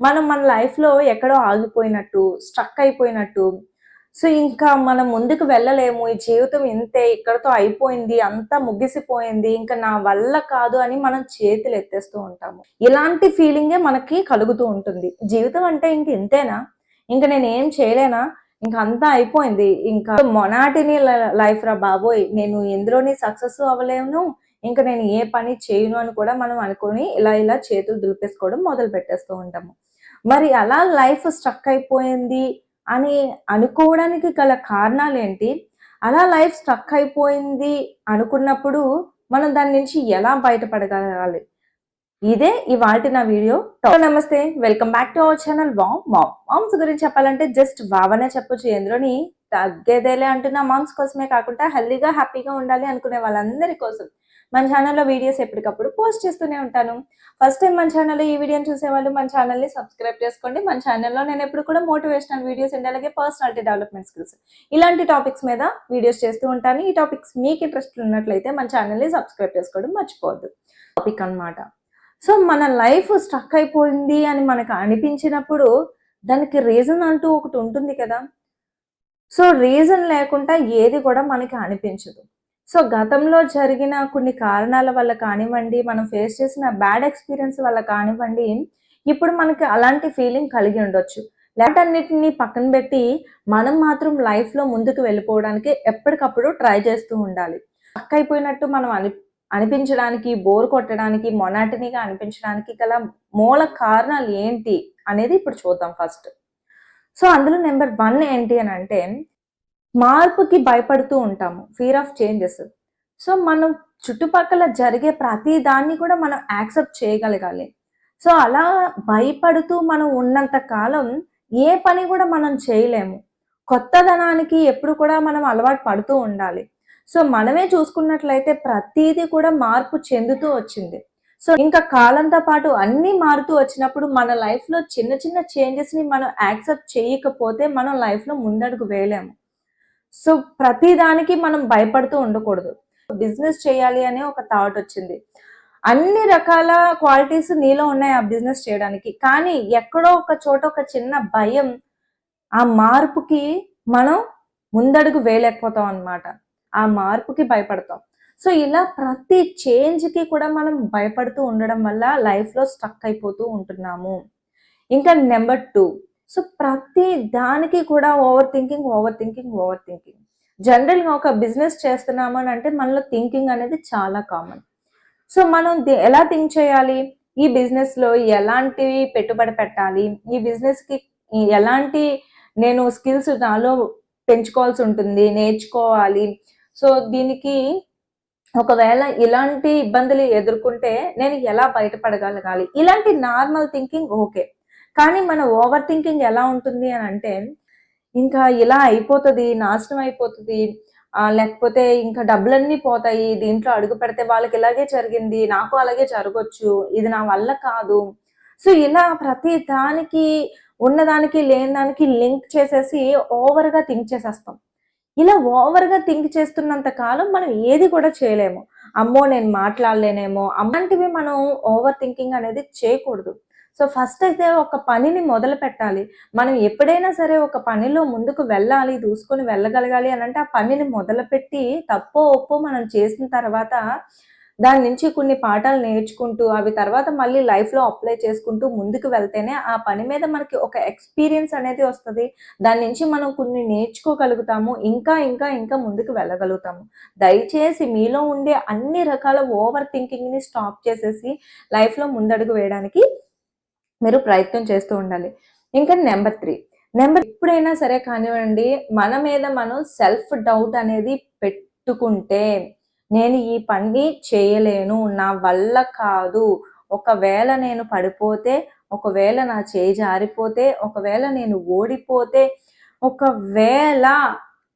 మనం మన లైఫ్లో ఎక్కడో ఆగిపోయినట్టు స్ట్రక్ అయిపోయినట్టు. సో ఇంకా మనం ముందుకు వెళ్ళలేము. ఈ జీవితం ఇంతే ఇక్కడతో అయిపోయింది అంతా ముగిసిపోయింది ఇంకా నా వల్ల కాదు అని మనం చేతులు ఎత్తేస్తూ ఉంటాము. ఇలాంటి ఫీలింగే మనకి కలుగుతూ ఉంటుంది. జీవితం అంటే ఇంక ఇంతేనా? ఇంకా నేను ఏం చేయలేనా? ఇంకా అంతా అయిపోయింది. ఇంకా మొనాటిని లైఫ్ రా బాబోయ్. నేను ఎందులోని సక్సెస్ అవ్వలేను. ఇంకా నేను ఏ పని చేయను అని కూడా మనం అనుకొని ఇలా ఇలా చేతులు దులిపేసుకోవడం మొదలు పెట్టేస్తూ ఉంటాము. మరి అలా లైఫ్ స్ట్రక్ అయిపోయింది అని అనుకోవడానికి గల కారణాలు ఏంటి అలా లైఫ్ స్ట్రక్ అయిపోయింది అనుకున్నప్పుడు మనం దాని నుంచి ఎలా బయటపడగలగాలి? ఇదే ఇవాళ నా వీడియో. నమస్తే. Welcome back to our channel warm mom. Moms గురించి చెప్పాలంటే జస్ట్ వావనే చెప్పొచ్చు. ఎందులోని తగ్గేదేలే అంటున్న మామ్స్ కోసమే కాకుండా హెల్దీగా హ్యాపీగా ఉండాలి అనుకునే వాళ్ళందరి కోసం. మన ఛానల్లో వీడియోస్ ఎప్పటికప్పుడు పోస్ట్ చేస్తూనే ఉంటాను. ఫస్ట్ టైం మన ఛానల్లో ఈ వీడియోని చూసేవాళ్ళు మన ఛానల్ని సబ్స్క్రైబ్ చేసుకోండి. మన ఛానల్లో నేను ఎప్పుడు కూడా మోటివేషనల్ వీడియోస్ అండ్ అలాగే పర్సనాలిటీ డెవలప్మెంట్ స్కిల్స్ ఇలాంటి టాపిక్స్ మీద వీడియోస్ చేస్తూ ఉంటాను. ఈ టాపిక్స్ మీకు ఇంట్రెస్ట్ ఉన్నట్లయితే మన ఛానల్ని సబ్స్క్రైబ్ చేసుకోవడం మర్చిపోవద్దు. టాపిక్ అన్నమాట. సో మన లైఫ్ స్ట్రక్ అయిపోయింది అని మనకు అనిపించినప్పుడు దానికి రీజన్ అంటూ ఒకటి ఉంటుంది కదా. సో రీజన్ లేకుండా ఏది కూడా మనకి అనిపించదు. సో గతంలో జరిగిన కొన్ని కారణాల వల్ల కానివ్వండి మనం ఫేస్ చేసిన బ్యాడ్ ఎక్స్పీరియన్స్ వల్ల కానివ్వండి ఇప్పుడు మనకి అలాంటి ఫీలింగ్ కలిగి ఉండొచ్చు. లేటన్నిటిని పక్కన పెట్టి మనం మాత్రం లైఫ్లో ముందుకు వెళ్ళిపోవడానికి ఎప్పటికప్పుడు ట్రై చేస్తూ ఉండాలి. పక్క అయిపోయినట్టు మనం అని అనిపించడానికి బోర్ కొట్టడానికి మొనాటినిగా అనిపించడానికి గల మూల కారణాలు ఏంటి అనేది ఇప్పుడు చూద్దాం ఫస్ట్ సో అందులో నెంబర్ వన్ ఏంటి అని అంటే మార్పుకి భయపడుతూ ఉంటాము. ఫీర్ ఆఫ్ చేంజెస్ సో మనం చుట్టుపక్కల జరిగే ప్రతి దాన్ని కూడా మనం యాక్సెప్ట్ చేయగలగాలి. సో అలా భయపడుతూ మనం ఉన్నంత కాలం ఏ పని కూడా మనం చేయలేము. కొత్తదనానికి ఎప్పుడు కూడా మనం అలవాటు పడుతూ ఉండాలి. సో మనమే చూసుకున్నట్లయితే ప్రతిదీ కూడా మార్పు చెందుతూ వచ్చింది. సో ఇంకా కాలంతో పాటు అన్ని మారుతూ వచ్చినప్పుడు మన లైఫ్లో చిన్న చిన్న చేంజెస్ని మనం యాక్సెప్ట్ చేయకపోతే మనం లైఫ్లో ముందడుగు వేయలేము. సో ప్రతిదానికి మనం భయపడుతూ ఉండకూడదు. బిజినెస్ చేయాలి అనే ఒక థాట్ వచ్చింది. అన్ని రకాల క్వాలిటీస్ నీలో ఉన్నాయి ఆ బిజినెస్ చేయడానికి. కానీ ఎక్కడో ఒక చోట ఒక చిన్న భయం ఆ మార్పుకి మనం ముందడుగు వేయలేకపోతాం అనమాట ఆ మార్పుకి భయపడతాం. సో ఇలా ప్రతి చేంజ్కి కూడా మనం భయపడుతూ ఉండడం వల్ల లైఫ్లో స్టక్ అయిపోతూ ఉంటున్నాము. ఇంకా నెంబర్ టూ. సో ప్రతి దానికి కూడా over thinking over thinking over thinking జనరల్గా ఒక బిజినెస్ చేస్తున్నాము అని అంటే మనలో థింకింగ్ అనేది చాలా కామన్. సో మనం ఎలా థింక్ చేయాలి? ఈ బిజినెస్లో ఎలాంటి పెట్టుబడి పెట్టాలి? ఈ బిజినెస్కి ఎలాంటి నేను స్కిల్స్ నాలో పెంచుకోవాల్సి ఉంటుంది నేర్చుకోవాలి. సో దీనికి ఒకవేళ ఇలాంటి ఇబ్బందులు ఎదుర్కొంటే నేను ఎలా బయటపడగలగాలి? ఇలాంటి నార్మల్ థింకింగ్ ఓకే. కానీ మన ఓవర్ థింకింగ్ ఎలా ఉంటుంది అని అంటే ఇంకా ఇలా అయిపోతుంది నాశనం అయిపోతుంది లేకపోతే ఇంకా డబ్బులన్నీ పోతాయి దీంట్లో అడుగు పెడితే వాళ్ళకి ఇలాగే జరిగింది నాకు అలాగే జరగచ్చు ఇది నా వల్ల కాదు. సో ఇలా ప్రతి దానికి ఉన్నదానికి లేని దానికి లింక్ చేసేసి ఓవర్గా థింక్ చేసేస్తాం. ఇలా ఓవర్గా థింక్ చేస్తున్నంత కాలం మనం ఏది కూడా చేయలేము. అమ్మో నేను మాట్లాడలేనేమో అలాంటివి మనం ఓవర్ థింకింగ్ అనేది చేయకూడదు. సో ఫస్ట్ అయితే ఒక పనిని మొదలు పెట్టాలి. మనం ఎప్పుడైనా సరే ఒక పనిలో ముందుకు వెళ్ళాలి దూసుకొని వెళ్ళగలగాలి అని అంటే ఆ పనిని మొదలుపెట్టి తప్పో ఒప్పో మనం చేసిన తర్వాత దాని నుంచి కొన్ని పాఠాలు నేర్చుకుంటూ అవి తర్వాత మళ్ళీ లైఫ్లో అప్లై చేసుకుంటూ ముందుకు వెళ్తేనే ఆ పని మీద మనకి ఒక ఎక్స్పీరియన్స్ అనేది వస్తుంది. దాని నుంచి మనం కొన్ని నేర్చుకోగలుగుతాము ఇంకా ఇంకా ఇంకా ముందుకు వెళ్ళగలుగుతాము. దయచేసి మీలో ఉండే అన్ని రకాల ఓవర్ థింకింగ్ని స్టాప్ చేసేసి లైఫ్లో ముందడుగు వేయడానికి మీరు ప్రయత్నం చేస్తూ ఉండాలి. ఇంకా నెంబర్ త్రీ. నెంబర్ ఎప్పుడైనా సరే కానివ్వండి మన మీద మనం సెల్ఫ్ డౌట్ అనేది పెట్టుకుంటే నేను ఈ పని చేయలేను నా వల్ల కాదు. ఒకవేళ నేను పడిపోతే ఒకవేళ నా చేయి జారిపోతే ఒకవేళ నేను ఓడిపోతే ఒకవేళ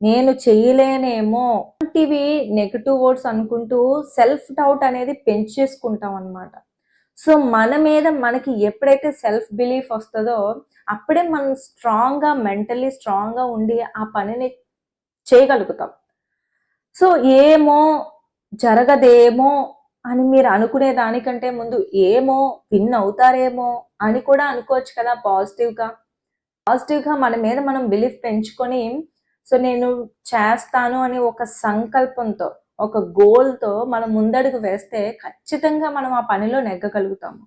నేను చేయలేనేమో ఇలాంటివి నెగిటివ్ వర్డ్స్ అనుకుంటూ సెల్ఫ్ డౌట్ అనేది పెంచేసుకుంటాం అనమాట సో మన మీద మనకి ఎప్పుడైతే సెల్ఫ్ బిలీఫ్ వస్తుందో అప్పుడే మనం స్ట్రాంగ్గా మెంటల్లీ స్ట్రాంగ్గా ఉండి ఆ పనిని చేయగలుగుతాం. సో ఏమో జరగదేమో అని మీరు అనుకునే దానికంటే ముందు ఏమో విన్ అవుతారేమో అని కూడా అనుకోవచ్చు కదా పాజిటివ్గా పాజిటివ్గా మన మీద మనం బిలీఫ్ పెంచుకొని సో నేను చేస్తాను అని ఒక సంకల్పంతో ఒక గోల్తో మనం ముందడుగు వేస్తే ఖచ్చితంగా మనం ఆ పనిలో నెగ్గగలుగుతాము.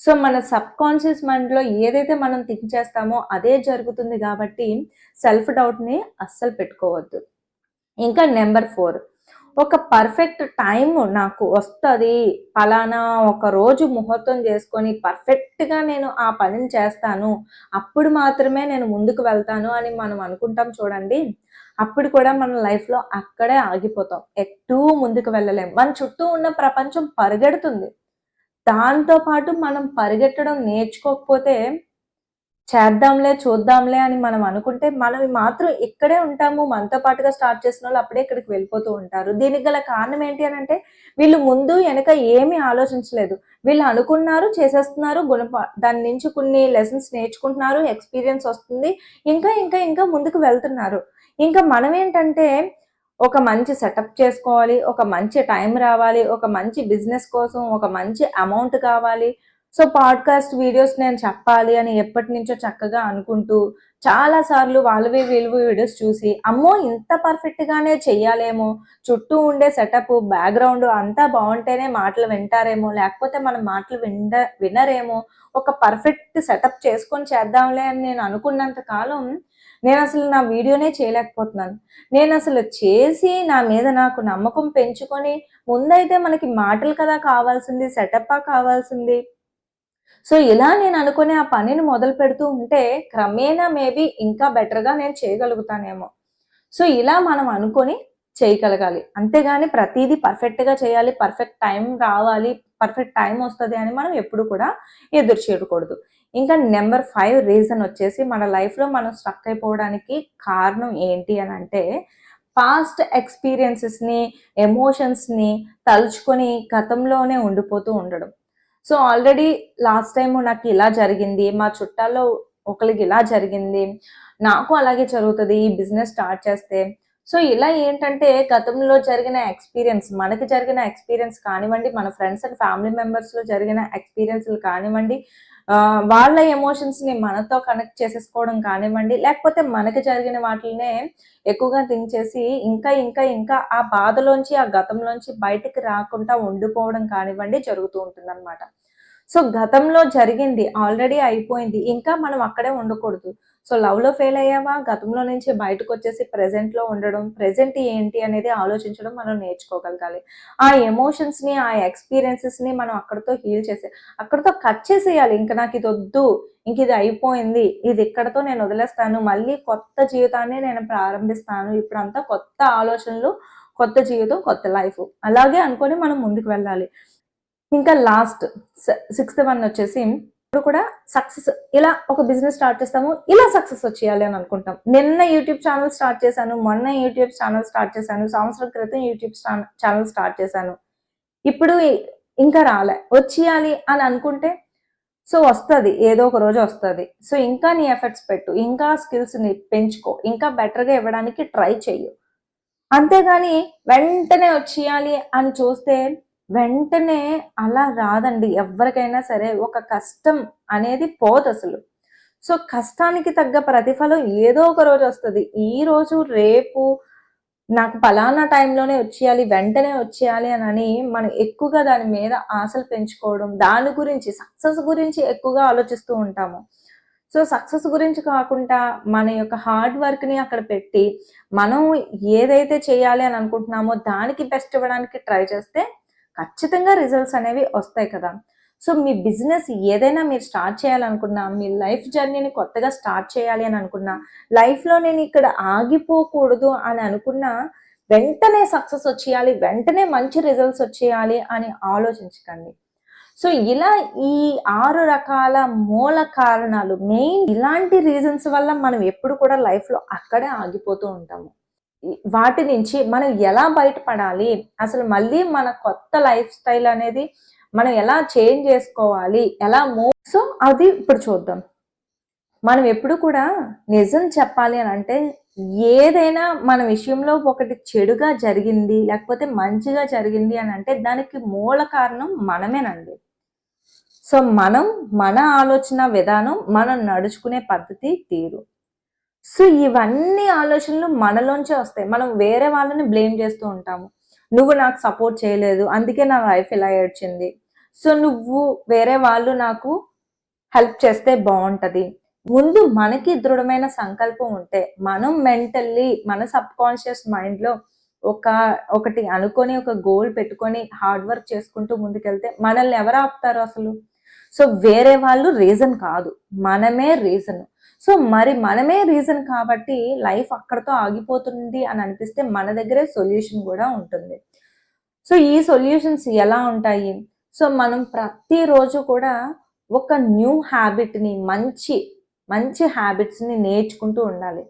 సో మన సబ్ కాన్షియస్ మైండ్లో ఏదైతే మనం థింక్ చేస్తామో అదే జరుగుతుంది కాబట్టి సెల్ఫ్ డౌట్ని అస్సలు పెట్టుకోవద్దు. ఇంకా నెంబర్ ఫోర్ ఒక పర్ఫెక్ట్ టైం నాకు వస్తుంది. పలానా ఒక రోజు ముహూర్తం చేసుకొని పర్ఫెక్ట్గా నేను ఆ పనిని చేస్తాను. అప్పుడు మాత్రమే నేను ముందుకు వెళ్తాను అని మనం అనుకుంటాం చూడండి. అప్పుడు కూడా మన లైఫ్లో అక్కడే ఆగిపోతాం. ఎట్టూ ముందుకు వెళ్ళలేం. మన చుట్టూ ఉన్న ప్రపంచం పరిగెడుతుంది. దాంతో పాటు మనం పరిగెట్టడం నేర్చుకోకపోతే చేద్దాంలే చూద్దాంలే అని మనం అనుకుంటే మనం మాత్రం ఇక్కడే ఉంటాము. మనతో పాటుగా స్టార్ట్ చేసిన వాళ్ళు అప్పుడే ఇక్కడికి వెళ్ళిపోతూ ఉంటారు. దీనికి గల కారణం ఏంటి అని అంటే వీళ్ళు ముందు వెనక ఏమీ ఆలోచించలేదు. వీళ్ళు అనుకున్నారు చేసేస్తున్నారు గుణప దాని నుంచి కొన్ని లెసన్స్ నేర్చుకుంటున్నారు ఎక్స్పీరియన్స్ వస్తుంది. ఇంకా ఇంకా ఇంకా ముందుకు వెళ్తున్నారు. ఇంకా మనం ఏంటంటే ఒక మంచి సెటప్ చేసుకోవాలి ఒక మంచి టైం రావాలి ఒక మంచి బిజినెస్ కోసం ఒక మంచి అమౌంట్ కావాలి. సో పాడ్కాస్ట్ వీడియోస్ నేను చెప్పాలి అని ఎప్పటి నుంచో చక్కగా అనుకుంటూ చాలా సార్లు వాళ్ళవి వీళ్ళవి వీడియోస్ చూసి అమ్మో ఇంత పర్ఫెక్ట్ గానే చెయ్యాలేమో చుట్టూ ఉండే సెటప్ బ్యాక్గ్రౌండ్ అంతా బాగుంటేనే మాటలు వింటారేమో లేకపోతే మనం మాటలు విండ వినరేమో ఒక పర్ఫెక్ట్ సెటప్ చేసుకొని చేద్దాంలే అని నేను అనుకున్నంత కాలం నేను అసలు నా వీడియోనే చేయలేకపోతున్నాను. నేను అసలు చేసి నా మీద నాకు నమ్మకం పెంచుకొని ముందైతే మనకి మాటలు కదా కావాల్సింది సెటప్పా కావాల్సింది. సో ఇలా నేను అనుకునే ఆ పనిని మొదలు పెడుతూ ఉంటే క్రమేణా మేబీ ఇంకా బెటర్గా నేను చేయగలుగుతానేమో. సో ఇలా మనం అనుకొని చేయగలగాలి. అంతేగాని ప్రతిదీ పర్ఫెక్ట్గా చేయాలి పర్ఫెక్ట్ టైం రావాలి పర్ఫెక్ట్ టైం వస్తుంది అని మనం ఎప్పుడు కూడా ఎదురు చేయకూడదు ఇంకా నెంబర్ ఫైవ్ రీజన్ వచ్చేసి మన లైఫ్లో మనం స్ట్రక్ అయిపోవడానికి కారణం ఏంటి అని అంటే పాస్ట్ ఎక్స్పీరియన్సెస్ని ఎమోషన్స్ని తలుచుకొని గతంలోనే ఉండిపోతూ ఉండడం. సో ఆల్రెడీ లాస్ట్ టైం నాకు ఇలా జరిగింది మా చుట్టాల్లో ఒకరికి ఇలా జరిగింది నాకు అలాగే జరుగుతుంది ఈ బిజినెస్ స్టార్ట్ చేస్తే సో ఇలా ఏంటంటే గతంలో జరిగిన ఎక్స్పీరియన్స్ మనకి జరిగిన ఎక్స్పీరియన్స్ కానివ్వండి మన ఫ్రెండ్స్ అండ్ ఫ్యామిలీ మెంబర్స్లో జరిగిన ఎక్స్పీరియన్స్లు కానివ్వండి వాళ్ళ ఎమోషన్స్ని మనతో కనెక్ట్ చేసేసుకోవడం కానివ్వండి లేకపోతే మనకి జరిగిన వాటినే ఎక్కువగా థింక్ చేసి ఇంకా ఇంకా ఇంకా ఆ బాధలోంచి ఆ గతంలోంచి బయటికి రాకుండా ఉండిపోవడం కానివ్వండి జరుగుతూ ఉంటుంది సో గతంలో జరిగింది ఆల్రెడీ అయిపోయింది ఇంకా మనం అక్కడే ఉండకూడదు. సో లవ్లో ఫెయిల్ అయ్యావా? గతంలో నుంచి బయటకు వచ్చేసి ప్రెజెంట్లో ఉండడం ప్రెజెంట్ ఏంటి అనేది ఆలోచించడం మనం నేర్చుకోగలగాలి. ఆ ఎమోషన్స్ని ఆ ఎక్స్పీరియన్సెస్ని మనం అక్కడితో హీల్ చేసే అక్కడితో కట్ చేసేయాలి. ఇంకా నాకు ఇది వద్దు ఇంక ఇది అయిపోయింది ఇది ఇక్కడతో నేను వదిలేస్తాను మళ్ళీ కొత్త జీవితాన్ని నేను ప్రారంభిస్తాను. ఇప్పుడంతా కొత్త ఆలోచనలు కొత్త జీవితం కొత్త లైఫ్. అలాగే అనుకొని మనం ముందుకు వెళ్ళాలి. ఇంకా లాస్ట్ సిక్స్త్ వన్ వచ్చేసి ఇప్పుడు కూడా సక్సెస్ ఇలా ఒక బిజినెస్ స్టార్ట్ చేస్తాము ఇలా సక్సెస్ వచ్చేయాలి అని అనుకుంటాం. నిన్న యూట్యూబ్ ఛానల్ స్టార్ట్ చేశాను మొన్న యూట్యూబ్ ఛానల్ స్టార్ట్ చేశాను సంవత్సరం క్రితం యూట్యూబ్ ఛానల్ స్టార్ట్ చేశాను. ఇప్పుడు ఇంకా రాలే. వచ్చేయాలి అని అనుకుంటే సో వస్తుంది ఏదో ఒక రోజు వస్తుంది. సో ఇంకా నీ ఎఫర్ట్స్ పెట్టు ఇంకా స్కిల్స్ని పెంచుకో ఇంకా బెటర్గా ఇవ్వడానికి ట్రై చెయ్యు. అంతేగాని వెంటనే వచ్చేయాలి అని చూస్తే వెంటనే అలా రాదండి. ఎవరికైనా సరే ఒక కష్టం అనేది పోదు అసలు. సో కష్టానికి తగ్గ ప్రతిఫలం ఏదో ఒక రోజు వస్తుంది. ఈ రోజు రేపు నాకు పలానా టైంలోనే వచ్చేయాలి వెంటనే వచ్చేయాలి అని అని మనం ఎక్కువగా దాని మీద ఆశలు పెంచుకోవడం దాని గురించి సక్సెస్ గురించి ఎక్కువగా ఆలోచిస్తూ ఉంటాము. సో సక్సెస్ గురించి కాకుండా మన యొక్క హార్డ్ వర్క్ని అక్కడ పెట్టి మనం ఏదైతే చేయాలి అని అనుకుంటున్నామో దానికి బెస్ట్ ఇవ్వడానికి ట్రై చేస్తే ఖచ్చితంగా రిజల్ట్స్ అనేవి వస్తాయి కదా. సో మీ బిజినెస్ ఏదైనా మీరు స్టార్ట్ చేయాలనుకున్నా మీ లైఫ్ జర్నీని కొత్తగా స్టార్ట్ చేయాలి అని అనుకున్నా లైఫ్లో నేను ఇక్కడ ఆగిపోకూడదు అని అనుకున్నా వెంటనే సక్సెస్ వచ్చేయాలి వెంటనే మంచి రిజల్ట్స్ వచ్చేయాలి అని ఆలోచించకండి. సో ఇలా ఈ ఆరు రకాల మూల కారణాలు మెయిన్ ఇలాంటి రీజన్స్ వల్ల మనం ఎప్పుడు కూడా లైఫ్లో అక్కడే ఆగిపోతూ ఉంటాము. వాటి నుంచి మనం ఎలా బయటపడాలి? అసలు మళ్ళీ మన కొత్త లైఫ్ స్టైల్ అనేది మనం ఎలా చేంజ్ చేసుకోవాలి? ఎలా మూవ్ సో అది ఇప్పుడు చూద్దాం. మనం ఎప్పుడు కూడా నిజం చెప్పాలి అని అంటే ఏదైనా మన విషయంలో ఒకటి చెడుగా జరిగింది లేకపోతే మంచిగా జరిగింది అని అంటే దానికి మూల కారణం మనమేనండి. సో మనం మన ఆలోచన విధానం మనం నడుచుకునే పద్ధతి తీరు. సో ఇవన్నీ ఆలోచనలు మనలోంచే వస్తాయి. మనం వేరే వాళ్ళని బ్లేమ్ చేస్తూ ఉంటాము. నువ్వు నాకు సపోర్ట్ చేయలేదు. అందుకే నా లైఫ్ ఇలా ఏడ్చింది. సో నువ్వు వేరే వాళ్ళు నాకు హెల్ప్ చేస్తే బాగుంటుంది. ముందు మనకి దృఢమైన సంకల్పం ఉంటే మనం మెంటల్లీ మన సబ్ కాన్షియస్ మైండ్లో ఒక ఒకటి అనుకొని ఒక గోల్ పెట్టుకొని హార్డ్ వర్క్ చేసుకుంటూ ముందుకెళ్తే మనల్ని ఎవరు ఆపుతారు అసలు? సో వేరే వాళ్ళు రీజన్ కాదు. మనమే రీజన్. సో మరి మనమే రీజన్ కాబట్టి లైఫ్ అక్కడతో ఆగిపోతుంది అని అనిపిస్తే మన దగ్గరే సొల్యూషన్ కూడా ఉంటుంది. సో ఈ సొల్యూషన్స్ ఎలా ఉంటాయి? సో మనం ప్రతిరోజు కూడా ఒక న్యూ హ్యాబిట్ని మంచి మంచి హ్యాబిట్స్ని నేర్చుకుంటూ ఉండాలి.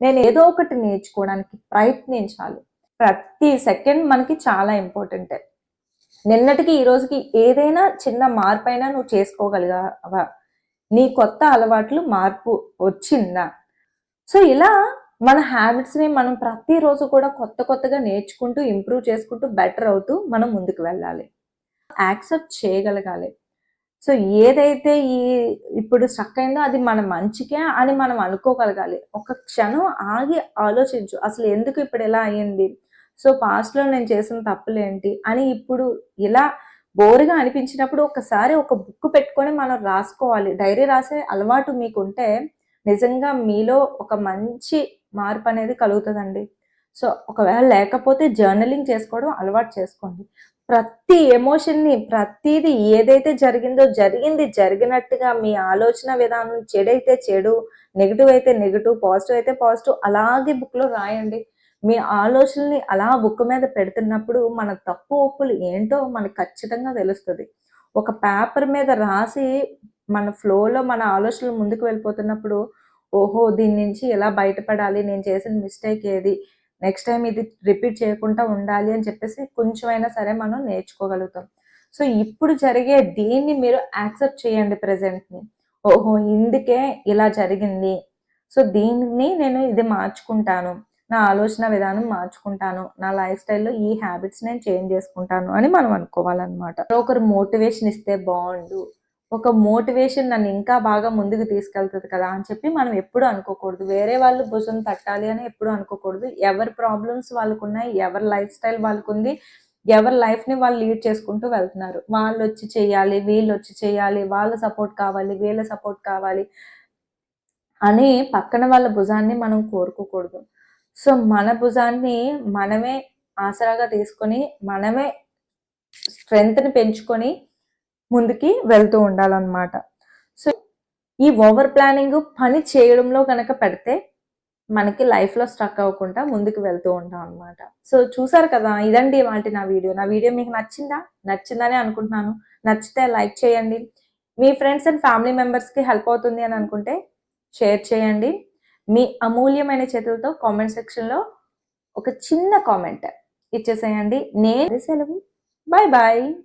నేను ఏదో ఒకటి నేర్చుకోవడానికి ప్రయత్నించాలి. ప్రతి సెకండ్ మనకి చాలా ఇంపార్టెంట్ నిన్నటికి ఈ రోజుకి ఏదైనా చిన్న మార్పు అయినా నువ్వు చేసుకోగలిగావా? నీ కొత్త అలవాట్లు మార్పు వచ్చిందా? సో ఇలా మన హ్యాబిట్స్ని మనం ప్రతిరోజు కూడా కొత్త కొత్తగా నేర్చుకుంటూ ఇంప్రూవ్ చేసుకుంటూ బెటర్ అవుతూ మనం ముందుకు వెళ్ళాలి. యాక్సెప్ట్ చేయగలగాలి. సో ఏదైతే ఈ ఇప్పుడు స్ట్రక్ అయిందో అది మన మంచికే అని మనం అనుకోగలగాలి. ఒక క్షణం ఆగి ఆలోచించు. అసలు ఎందుకు ఇప్పుడు ఇలా అయ్యింది? సో పాస్ట్లో నేను చేసిన తప్పులేంటి? అని ఇప్పుడు ఇలా బోరుగా అనిపించినప్పుడు ఒకసారి ఒక బుక్ పెట్టుకొని మనం రాసుకోవాలి. డైరీ రాసే అలవాటు మీకుంటే నిజంగా మీలో ఒక మంచి మార్పు అనేది కలుగుతుందండి. సో ఒకవేళ లేకపోతే జర్నలింగ్ చేసుకోవడం అలవాటు చేసుకోండి. ప్రతి ఎమోషన్ని ప్రతిది ఏదైతే జరిగిందో జరిగింది జరిగినట్టుగా మీ ఆలోచన విధానం చెడైతే చెడు నెగిటివ్ అయితే నెగిటివ్ పాజిటివ్ అయితే పాజిటివ్ అలాగే బుక్లో రాయండి. మీ ఆలోచనల్ని అలా బుక్ మీద పెడుతున్నప్పుడు మన తప్పు ఒప్పులు ఏంటో మనకు ఖచ్చితంగా తెలుస్తుంది. ఒక పేపర్ మీద రాసి మన ఫ్లోలో మన ఆలోచనలు ముందుకు వెళ్ళిపోతున్నప్పుడు ఓహో దీని నుంచి ఎలా బయటపడాలి? నేను చేసిన మిస్టేక్ ఏది? నెక్స్ట్ టైం ఇది రిపీట్ చేయకుండా ఉండాలి అని చెప్పేసి కొంచెమైనా సరే మనం నేర్చుకోగలుగుతాం. సో ఇప్పుడు జరిగే దీన్ని మీరు యాక్సెప్ట్ చేయండి ప్రజెంట్ని. ఓహో ఇందుకే ఇలా జరిగింది. సో దీన్ని నేను ఇది మార్చుకుంటాను. నా ఆలోచన విధానం మార్చుకుంటాను. నా లైఫ్ స్టైల్లో ఈ హ్యాబిట్స్ నేను చేంజ్ చేసుకుంటాను అని మనం అనుకోవాలన్నమాట. ఒకరు మోటివేషన్ ఇస్తే బాగుండు. ఒక మోటివేషన్ నన్ను ఇంకా బాగా ముందుకు తీసుకెళ్తుంది కదా అని చెప్పి మనం ఎప్పుడు అనుకోకూడదు. వేరే వాళ్ళు భుజం తట్టాలి అని ఎప్పుడు అనుకోకూడదు. ఎవరి ప్రాబ్లమ్స్ వాళ్ళకు ఉన్నాయి ఎవరి లైఫ్ స్టైల్ వాళ్ళకు ఉంది ఎవరి లైఫ్ని వాళ్ళు లీడ్ చేసుకుంటూ వెళ్తున్నారు. వాళ్ళు వచ్చి చేయాలి వీళ్ళు వచ్చి చేయాలి వాళ్ళ సపోర్ట్ కావాలి వీళ్ళ సపోర్ట్ కావాలి అని పక్కన వాళ్ళ భుజాన్ని మనం కోరుకోకూడదు. సో మన భుజాన్ని మనమే ఆసరాగా తీసుకొని మనమే స్ట్రెంగ్త్ని పెంచుకొని ముందుకి వెళ్తూ ఉండాలన్నమాట. సో ఈ ఓవర్ ప్లానింగ్ పని చేయడంలో కనుక పెడితే మనకి లైఫ్లో స్ట్రక్ అవ్వకుండా ముందుకు వెళ్తూ ఉంటాం అనమాట సో చూసారు కదా ఇదండి వాటి నా వీడియో. నా వీడియో మీకు నచ్చిందా? నచ్చిందని అనుకుంటున్నాను. నచ్చితే లైక్ చేయండి. మీ ఫ్రెండ్స్ అండ్ ఫ్యామిలీ మెంబర్స్కి హెల్ప్ అవుతుంది అని అనుకుంటే షేర్ చేయండి. మీ అమూల్యమైన చేతులతో కామెంట్ సెక్షన్లో ఒక చిన్న కామెంట్ ఇచ్చేసేయండి. నేను సెలవు. Bye bye